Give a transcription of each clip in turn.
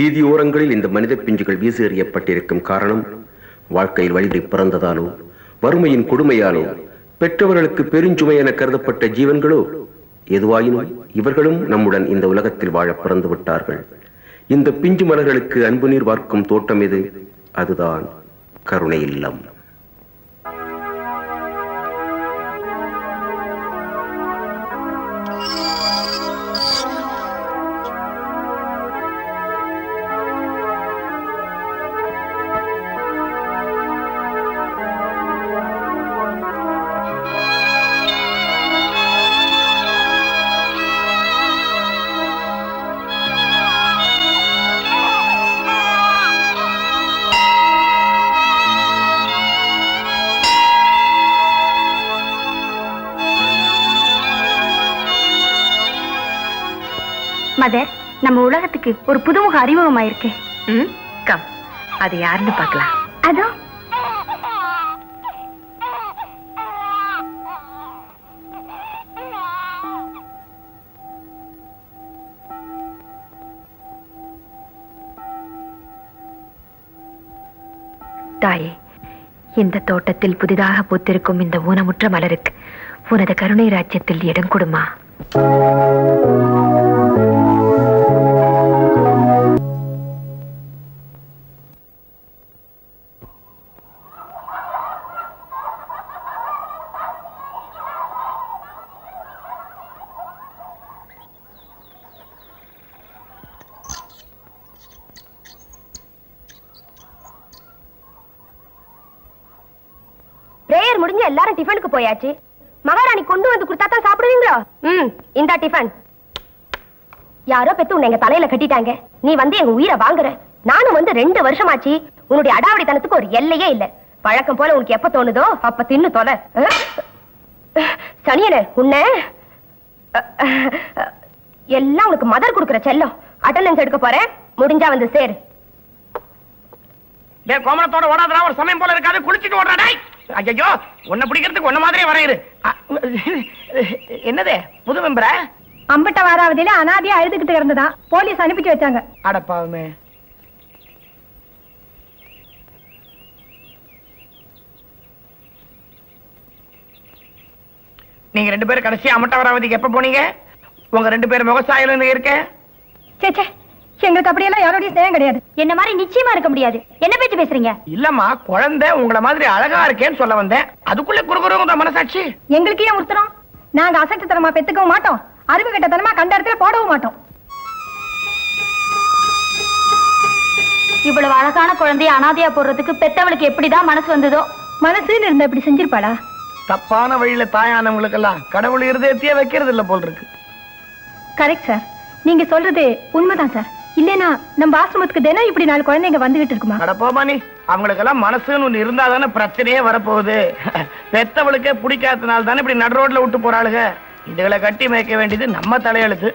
வீதியோரங்களில் இந்த மனித பிஞ்சுகள் வீசி எறியப்பட்டிருக்கும் காரணம் வாழ்க்கையில் வழிதை பிறந்ததாலோ வறுமையின் கொடுமையாலோ பெற்றவர்களுக்கு பெருஞ்சுமை என கருதப்பட்ட ஜீவன்களோ எதுவாயினும் இவர்களும் நம்முடன் இந்த உலகத்தில் வாழ பிறந்து விட்டார்கள். இந்த பிஞ்சு மலர்களுக்கு அன்பு நீர் வார்க்கும் தோட்டம் எது? அதுதான் கருணை இல்லம் மதர் நம்ம உலகத்துக்கு ஒரு புதுமுக அறிமுகமாயிருக்கு. ம் கம் அது யாருன்னு பார்க்கலாம். அதோ. தாயே இந்த தோட்டத்தில் புதிதாக பூத்திருக்கும் இந்த ஊனமுற்ற மலருக்கு உனது கருணை ராஜ்யத்தில் இடம் கொடுமா? பிரேயர் முடிஞ்சு எல்லாரும் டிஃபனுக்கு போயாச்சு. மகாராணி கொண்டு வந்து கொடுத்தா தான் சாப்பிடுவீங்களோ? ம் இந்த டிஃபன் யாரோ பெத்து உன்னை எங்க தலையில கட்டிட்டாங்க. நீ வந்து எங்க உயிரை வாங்குற. நானும் வந்து ரெண்டு வருஷமாச்சு. உன்னுடைய அடாவடித்தனத்துக்கு ஒரு எல்லையே இல்ல. பழக்கம் போல உனக்கு எப்ப தோணுதோ அப்ப தின்னு தொலை. அஹ்? சனியனே உன்னை? எல்லாம் உனக்கு மதர் கொடுக்குற செல்லம். அட்டண்டன்ஸ் எடுக்க போறேன். முடிஞ்சா வந்து சேரு. டேய் கோமணத்தோட ஓடாதடா ஒரு சமயம் போல இருக்காது. குளிச்சிட்டு ஓடுறா டேய். ஐயோ உன்னை பிடிக்கிறதுக்கு உன்ன மாதிரியே வரையுது அ, என்னது? புது மெம்பரா அம்பட்ட வாராவதியில அனாதையா அழுதுகிட்டு இருந்ததா போலீஸ் அனுப்பிட்டு வச்சாங்க. அடப்பாவுமே நீங்க ரெண்டு பேரும் கடைசி அமட்டவராவதிக்கு எப்ப போனீங்க? உங்க ரெண்டு பேரும் விவசாயம் இருக்க? சேச்சே எங்களுக்கு அப்படியெல்லாம் யாரோடய ஸ்நேகம் கிடையாது. என்ன மாதிரி நிச்சயமா இருக்க முடியாது. என்ன பேச்சு பேசுறீங்க? இல்லம்மா குழந்தை உங்களை மாதிரி அழகா இருக்கேன்னு சொல்ல வந்தேன். அதுக்குள்ள குறுகுறுங்க மனசாட்சி? எங்களுக்கு ஏன் உறுத்துறோம் நாங்க அசட்டுத்தனமா பெத்துக்கவும் மாட்டோம். அறிவு கட்டத்தனமா கண்ட இடத்துல போடவும் மாட்டோம். இவ்வளவு அழகான குழந்தைய அனாதையா போடுறதுக்கு பெத்தவளுக்கு எப்படிதான் மனசு வந்ததோ? மனசுன்னு இருந்தா இப்படி செஞ்சிருப்பாளா? தப்பான வழியில தாயானவங்களுக்கெல்லாம் கடவுள் இருதயத்தையே வைக்கிறது இல்ல போல் இருக்கு. கரெக்ட் சார் நீங்க சொல்றது உண்மைதான் சார் இல்லைனா நம்ம ஆசிரமத்துக்கு தினம் இப்படி நாலு குழந்தைங்க வந்துகிட்டு இருக்குமா? அட போமா நீ அவங்களுக்கெல்லாம் மனசுன்னு ஒண்ணு இருந்தா தானே பிரச்சனையே வரப்போகுது. பெத்தவளுக்கே பிடிக்காதனால தானே இப்படி நடு ரோட்ல விட்டு போறாளுங்க இதுகளை கட்டி மேய்க்க வேண்டியது நம்ம தலையெழுத்து.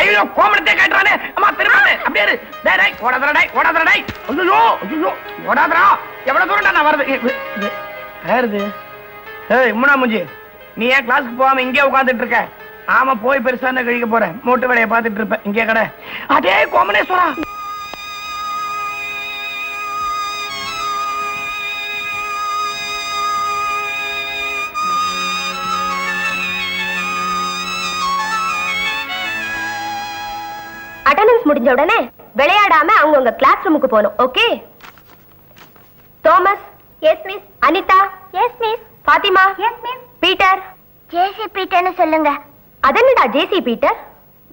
ஐயோ கோமணத்தை காட்டுறானே. அம்மா திரும்ப அப்படியே இரு. டேய் டேய் ஓடாதடா டேய் ஓடாதடா டேய். ஐயோ ஐயோ ஓடாதடா. எவ்வளவு தூரம் நான் வரது இது, யாருது ஏய் முன்னா முஞ்சி நீ ஏன் கிளாஸ்க்கு போகாம இங்கே உட்கார்ந்துட்டு இருக்க? ஆமா போய் பெருசா என்ன கழிக்க போறேன். மூட்டு வேலையை பார்த்துட்டு இருப்பேன். இங்கே கடை. அடே கோமனேஸ்வரா! அட்டெண்டன்ஸ் முடிஞ்ச உடனே விளையாடாம அவங்க உங்க கிளாஸ் ரூமுக்கு போகணும் okay Thomas yes miss Anitha yes miss Fathima yes miss Peter JC பீட்டர்னு சொல்லுங்க. அதென்னடா ஜேசி பீட்டர்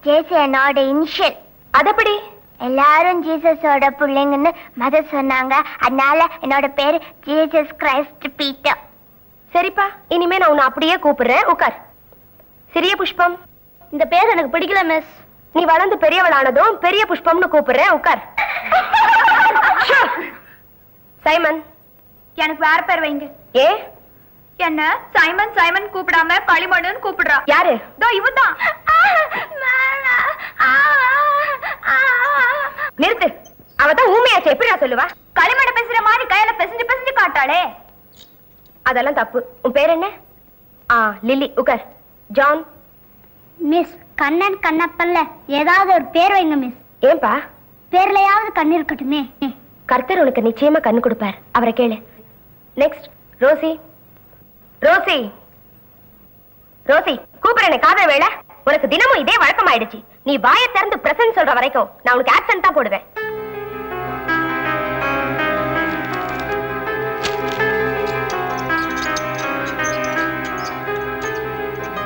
ஜேசி என்னோட இனிஷியல் அதப்படி? எல்லாரும் ஜீசஸோட பிள்ளைங்கன்னு மதர் சொன்னாங்க. அதனால என்னோட பேரு ஜீசஸ் கிரைஸ்ட் பீட்டர் சரிப்பா இனிமே நான் உன்னை அப்படியே கூப்பிடுறேன். உட்கார் சிறிய புஷ்பம். இந்த பேர் எனக்கு பிடிக்கல மிஸ் நீ வளர்ந்து பெரியவளானதும் பெரிய புஷ்பம்னு கூப்பிடுறேன். உட்கார் சைமன். எனக்கு வேற பேர் வைங்க. ஏ? என்ன? சைமன் சைமன் கூப்பிடாம களிமண்ணுன்னு கூப்பிடுறா. யாரு? இதோ இவதான் நிறுத்து. அவதான் ஊமையாச்சு எப்படி நான் சொல்லுவா? களிமண்ணை பேசுற மாதிரி கையில பெசஞ்சு பெசஞ்சு காட்டாளே. அதெல்லாம் தப்பு. உன் பேர் என்ன? ஆ லில்லி. உட்கார் ஜான். மிஸ் கண்ணன் கண்ணப்பன்ல ஏதாவது ஒரு பேர் வைங்க மிஸ். ஏன்பா? பேர்லயாவது கண்ணு இருக்கட்டுமே. கர்த்தர் உனக்கு நிச்சயமா கண்ணு கொடுப்பார். அவரை கேளு. Next Rousey. ரோசி. ரோசி கூப்பிடுறேன் காதல் வேலை. உனக்கு தினமும் இதே வழக்கமாயிடுச்சு. நீ வாயை திறந்து பிரசன்ட் சொல்ற வரைக்கும் நான் உனக்கு ஆக்சன்ட் தான் போடுவேன்.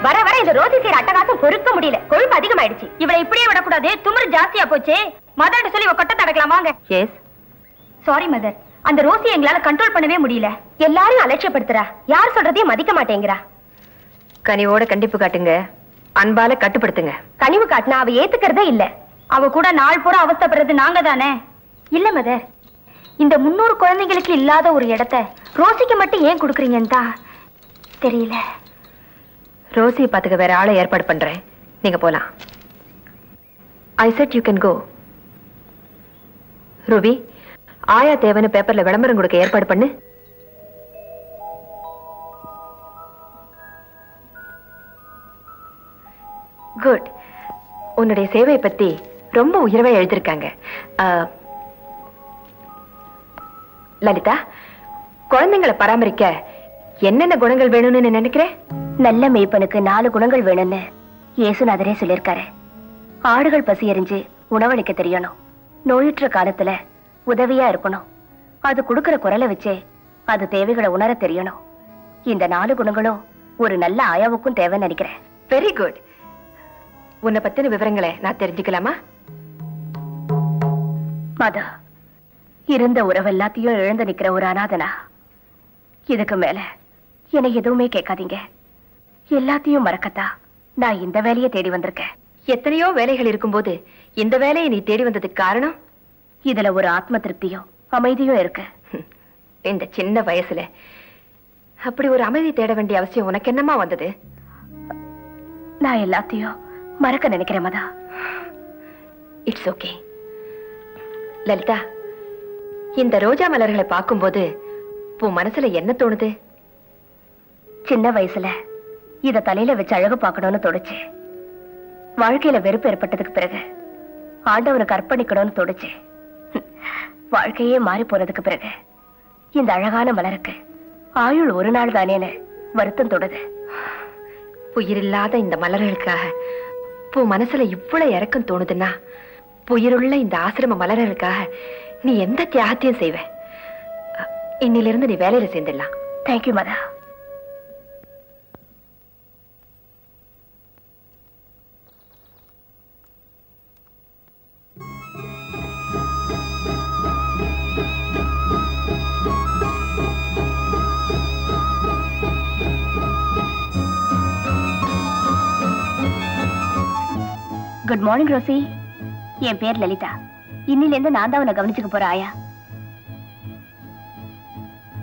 வர வர இந்த ரோசி சீர் அட்டகாசம் பொறுக்க முடியல. கொழுப்பு அதிகமாயிடுச்சு. இவளை இப்படியே விடக்கூடாது. துமுறு ஜாஸ்தியா போச்சு. மதர்ட்ட சொல்லி கொட்ட தடக்கலாம்? வாங்க. எஸ் சாரி மதர் அந்த ரோசி எங்களால கண்ட்ரோல் பண்ணவே முடியல. எல்லாரும் அலட்சியப்படுத்துறா. யார் சொல்றதையும் மதிக்க மாட்டேங்கிறா. கனிவோட கண்டிப்பு காட்டுங்க. அன்பால கட்டுப்படுத்துங்க. கனிவு காட்டினா அவ ஏத்துக்கிறதே இல்ல. அவ கூட நாள் பூரா அவஸ்தைப்படுறது நாங்க தானே? இல்ல மதர். இந்த முன்னூறு குழந்தைங்களுக்கு இல்லாத ஒரு இடத்த ரோசிக்கு மட்டும் ஏன் கொடுக்குறீங்கன்னு தான் தெரியல. ரோசியை பாத்துக்க வேற ஆளை ஏற்பாடு பண்றேன். நீங்க போலாம். I said you can go Ruby ஆயா தேவன்னு பேப்பர்ல விளம்பரம் கொடுக்க ஏற்பாடு பண்ணு. உன்னுடைய சேவையை பத்தி ரொம்ப உயர்வா எழுதியிருக்காங்க. லலிதா குழந்தைங்களை பராமரிக்க என்னென்ன குணங்கள் வேணும்னு நீ நினைக்கிற? நல்ல மேய்ப்பனுக்கு நாலு குணங்கள் வேணும்னு இயேசுநாதரே சொல்லியிருக்காரு. ஆடுகள் பசி எறிஞ்சு உணவளிக்க தெரியணும். நோயுற்ற காலத்துல உதவியா இருக்கணும். அது கொடுக்கிற குரலை வச்சே அது தேவைகளை உணர தெரியணும். இந்த நாலு குணங்களும் ஒரு நல்ல ஆயாவுக்கும் தேவைன்னு நினைக்கிறேன். வெரி குட் உன்னை பத்தின விவரங்களை நான் தெரிஞ்சுக்கலாமா? மதா இருந்த உறவு எல்லாத்தையும் இழந்து நிக்கிற ஒரு அனாதனா இதுக்கு மேல என்னை எதுவுமே கேட்காதீங்க. எல்லாத்தையும் மறக்கத்தா நான் இந்த வேலையை தேடி வந்திருக்கேன். எத்தனையோ வேலைகள் இருக்கும்போது இந்த வேலையை நீ தேடி வந்ததுக்கு காரணம்? இதுல ஒரு ஆத்ம திருப்தியும் அமைதியும் இருக்கு. இந்த சின்ன வயசுல அப்படி ஒரு அமைதி தேட வேண்டிய அவசியம் உனக்கு என்னமா வந்தது? நான் எல்லாத்தையும் மறக்க நினைக்கிறேன் மதா. இட்ஸ் ஓகே லலிதா இந்த ரோஜா மலர்களை பார்க்கும்போது உன் மனசுல என்ன தோணுது? சின்ன வயசுல இத தலையில வச்சு அழகு பார்க்கணும்னு தோணுச்சு. வாழ்க்கையில வெறுப்பு ஏற்பட்டதுக்கு பிறகு ஆண்டவனுக்கு அர்ப்பணிக்கணும்னு தோணுச்சு. வாழ்க்கையே மாறி போனதுக்கு பிறகு இந்த அழகான மலருக்கு ஆயுள் ஒரு நாள் தானேன்னு வருத்தம் தொடுது உயிரில்லாத இந்த மலர்களுக்காக உன் மனசுல இவ்வளவு இறக்கம் தோணுதுன்னா உயிருள்ள இந்த ஆசிரம மலர்களுக்காக நீ எந்த தியாகத்தையும் செய்வ. இன்னிலிருந்து நீ வேலையில சேர்ந்துடலாம். தேங்க்யூ மதா குட் மார்னிங் ரோசி என் பேர் லலிதா. இன்னிலேருந்து நான் தான் உன்னை கவனிச்சுக்க போற ஆயா.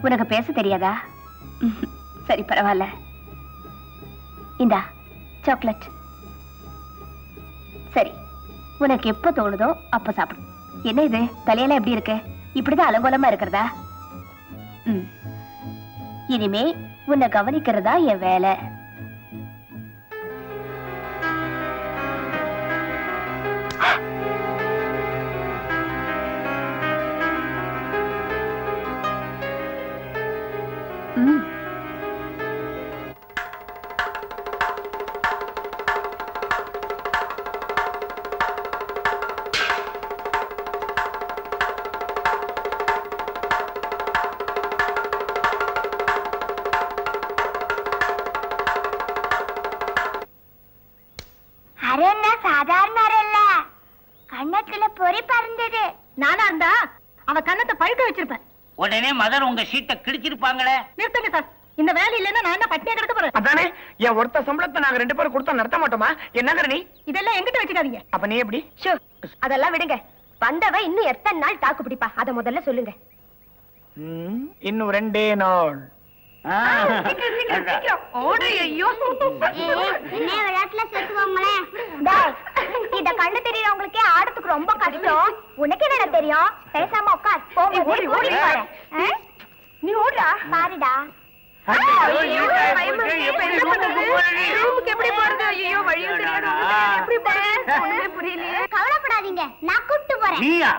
உனக்கு பேச தெரியாதா? சரி பரவாயில்ல. இந்தா சாக்லேட் சரி உனக்கு எப்போ தோணுதோ அப்ப சாப்பிடு. என்ன இது? தலையெல்லாம் எப்படி இருக்கு? இப்படிதான் அலங்கோலமா இருக்கிறதா? ம். இனிமே உன்னை கவனிக்கிறதா என் வேலை. அரேன்னா சாதாரண அரல்ல கண்ணத்துல பொறி பறந்தது. நானா இருந்தா அவ கண்ணத்தை பழுக்க வச்சிருப்பேன். உடனே மதர் உங்க சீட்டை கிழிச்சிருப்பாங்களே? நிறுத்துங்க சார். இந்த வேலை இல்லைன்னா நான் என்ன பட்டினியா கிடக்க போறேன் அதானே என் ஒருத்த சம்பளத்தை நாங்க ரெண்டு பேரும் கொடுத்தா நடத்த மாட்டோமா? என்னங்கிற நீ? இதெல்லாம் எங்கிட்ட வச்சுக்காதீங்க. அப்ப நீ எப்படி? ஷோ அதெல்லாம் விடுங்க. வந்தவ இன்னும் எத்தனை நாள் தாக்கு பிடிப்பா அத முதல்ல சொல்லுங்க. ம், இன்னும் ரெண்டே நாள். இத கண்ணு தெரியறவங்களுக்கே ஆடத்துக்கு ரொம்ப கஷ்டம். உனக்கு என்ன தெரியும்? பேசாம உட்கார். போங்க ஓடி ஓடி. நீ ஓடுறா பாருடா. எப்படி போறது? ஐயோ வழியும் தெரியாது. எப்படி போறது? ஒண்ணுமே புரியலையே கவலைப்படாதீங்க. நான் கூப்பிட்டு போறேன். நீயா?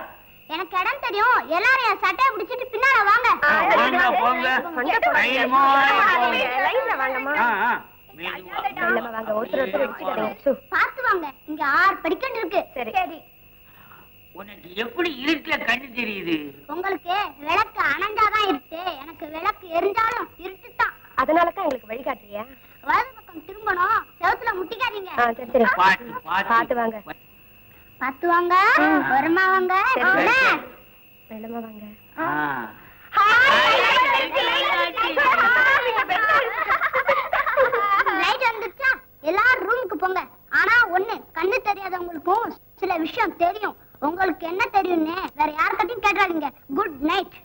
எனக்கு இடம் தெரியும். எல்லாரும் என் சட்டையை பிடிச்சிட்டு பின்னால வாங்க. பார்த்து வாங்க. இங்க ஆறு படிக்கட்டு இருக்கு. சரி. உனக்கு எப்படி இருட்டுல கண்ணு தெரியுது? உங்களுக்கு விளக்கு அணைஞ்சாதான் இருட்டு எனக்கு விளக்கு எரிஞ்சாலும் இருட்டு தான் அதனால தான் எங்களுக்கு வழிகாட்டுறியா வலது பக்கம் திரும்பணும். செவுத்துல முட்டிக்காதீங்க. ஆ சரி சரி. பாத்து வாங்க. பார்த்து வாங்க வருமா வாங்க. மெல்லமா வாங்க. எல்லாரும் ரூமுக்கு போங்க. ஆனா ஒண்ணு கண்ணு தெரியாதவங்களுக்கும் சில விஷயம் தெரியும். உங்களுக்கு என்ன தெரியும்னு வேற யார்கிட்டயும் கேட்டாதீங்க குட் நைட்